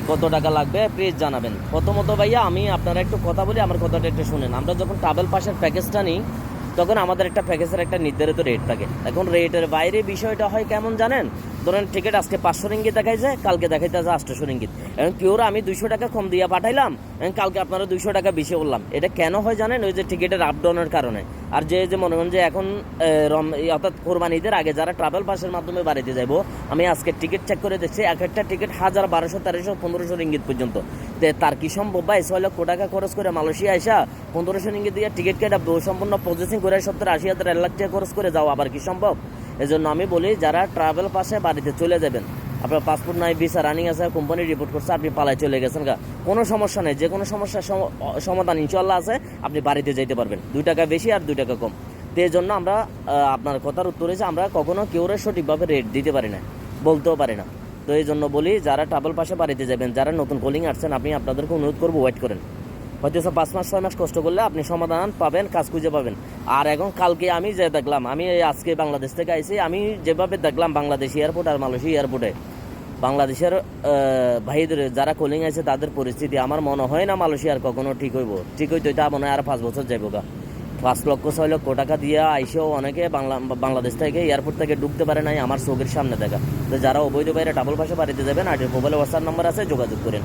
কত টাকা লাগবে? প্লিজ জানাবেন। প্রথমত ভাইয়া, আমি আপনারা একটু কথা বলি, আমার কথাটা একটু শুনেন। আমরা যখন ট্রাভেল পাসের প্যাকেজটা নিই, তখন আমাদের একটা প্যাকেজের একটা নির্ধারিত রেট থাকে। এখন রেটের বাইরে বিষয়টা হয় কেমন জানেন? ধরেন টিকিট আজকে পাঁচশো রিঙ্গিত দেখাইছে, কালকে দেখাইতে আছে আটশোশো রিঙ্গিত এখন পিওর আমি দুইশো টাকা কম দিয়ে পাঠাইলাম, এখন কালকে আপনারা দুইশো টাকা বেশি বললাম। এটা কেন হয় জানেন? ওই যে টিকিটের আপ ডাউনের কারণে। আর যে যে মনে করেন যে এখন রম অর্থাৎ কোরবানিদের আগে যারা ট্রাভেল পাসের মাধ্যমে বাড়িতে যাব আমি আজকে টিকিট চেক করে দেখছি, এক একটা টিকিট হাজার বারোশো, তেরোশো, পনেরোশো রিঙ্গিত পর্যন্ত। তার কি সম্ভব ভাই? ছয় লক্ষ টাকা খরচ করে মালয়েশিয়া আসা পনেরোশো রিঙ্গিত দিয়ে টিকিট কেটে সম্পূর্ণ প্রসেসিং করে সত্তর আশি হাজার এক লাখ টাকা খরচ করে যাও আবার কি সম্ভব? এজন্য আমি বলি, যারা ট্রাভেল পাসে বাড়িতে চলে যাবেন, আপনার পাসপোর্ট নাই ভিসা রানিং আছে কোম্পানি রিপোর্ট করছে, আপনি পালায় চলে গেছেন গা। কোনো সমস্যা নেই, যে কোনো সমস্যার সম- সমাধান ইনশাল্লাহ আছে, আপনি বাড়িতে যেতে পারবেন। দুই টাকা বেশি আর দুই টাকা কম। তো এই জন্য আমরা আপনার কথার উত্তর হয়েছে, আমরা কখনো কেউরে সঠিকভাবে রেট দিতে পারি না, বলতেও পারি না। তো এই জন্য বলি, যারা ট্রাভেল পাশে বাড়িতে যাবেন, যারা নতুন কলিং আসছেন, আপনি আপনাদেরকে অনুরোধ করব ওয়েট করেন। হয়তো পাঁচ মাস, ছয় মাস কষ্ট করলে আপনি সমাধান পাবেন, কাজ খুঁজে পাবেন। আর এখন কালকে আমি যে দেখলাম, আমি আজকে বাংলাদেশ থেকে আইছি, আমি যেভাবে দেখলাম বাংলাদেশ এয়ারপোর্ট আর মালয়েশিয়া এয়ারপোর্টে বাংলাদেশের ভাইদের যারা কলিং আছে তাদের পরিস্থিতি, আমার মনে হয় না মালয়েশিয়ার কখনো ঠিক হইব। ঠিক হইতো তা মনে হয় আর পাঁচ বছর যাইব গা। পাঁচ লক্ষ, ছয় লক্ষ টাকা দিয়ে আইসেও অনেকে বাংলা, বাংলাদেশ থেকে এয়ারপোর্ট থেকে ঢুকতে পারে নাই আমার চোখের সামনে দেখা। তো যারা অবৈধ বাইরে ডাবল পাশে বাড়িতে যাবেন, আর মোবাইলে হোয়াটসঅ্যাপ নাম্বার আছে, যোগাযোগ করেন।